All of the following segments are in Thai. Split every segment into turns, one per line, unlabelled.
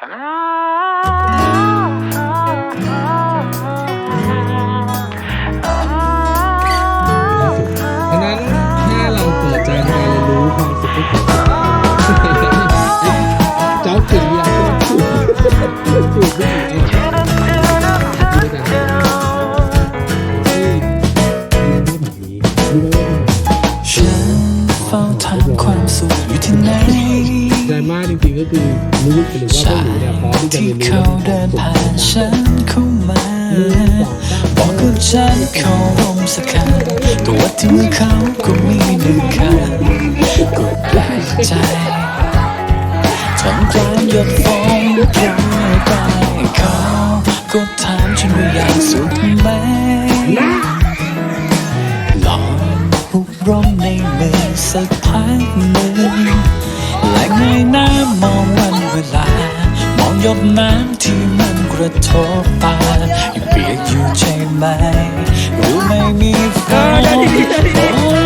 ดั มากจริงๆก็คือรู้หรือว่าพวกหนูเนี่ยพร้อมที่จะเรียนรู้
เขาเดินผ่านฉันเข้ามาบอกกับฉันเขารมสักคำตัวที่มือเขาก็มีหนึ่งคำก็แปลกใจทำกลางหยดฝนโปรยไปเขาก็ถามฉันว่าอยากสุขไหมลองหุบร่มในมือสักพักหนึ่ง และเงยหน้ามองวันเวลา มองหยดน้ำที่มันกระทบตายังเปียกอยู่ใช่ไหมหรือไม่มีฝน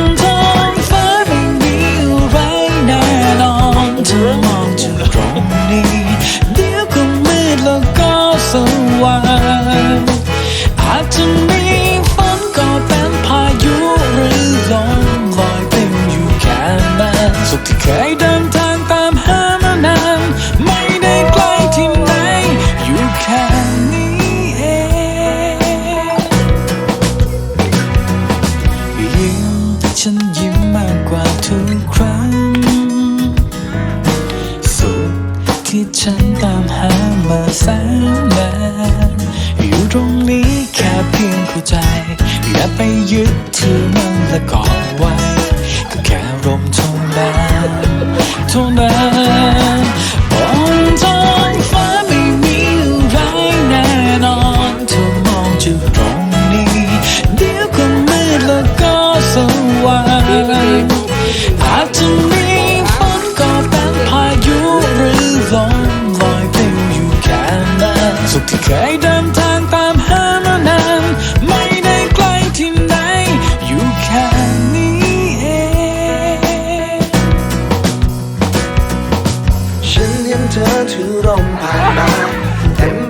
แสนนานอยู่ตรงนี้แค่เพียงเข้าใจ อย่าไปยึดถือมันและกอดไว้ ก็แค่ลมเท่านั้นเท่านั้น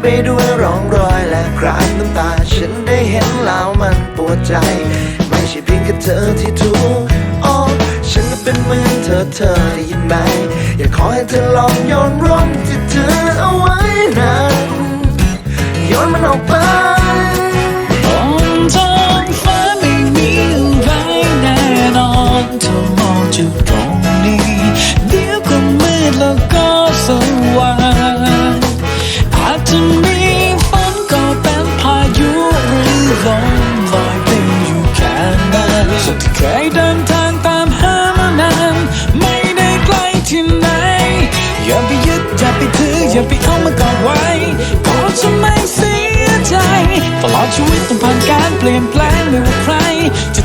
ไปด้
วยร่องรอยและคราบน้ำตา ฉันได้เห็นแล้วมันปวดใจ ไม่ใช่เพียงแค่เธอที่ทุกอ๋อฉันเป็นเหมือนเธอเธอได้ยินไหม อยากขอให้เธอลองโยนร่มที่เธอเอาไว้ อ
ย่าไปเอามันกอดไว้ขอจะไม่เสียใจ ตลอดชีวิตต้องผ่านการเปลี่ยนแปลงไม่ว่าใครจะ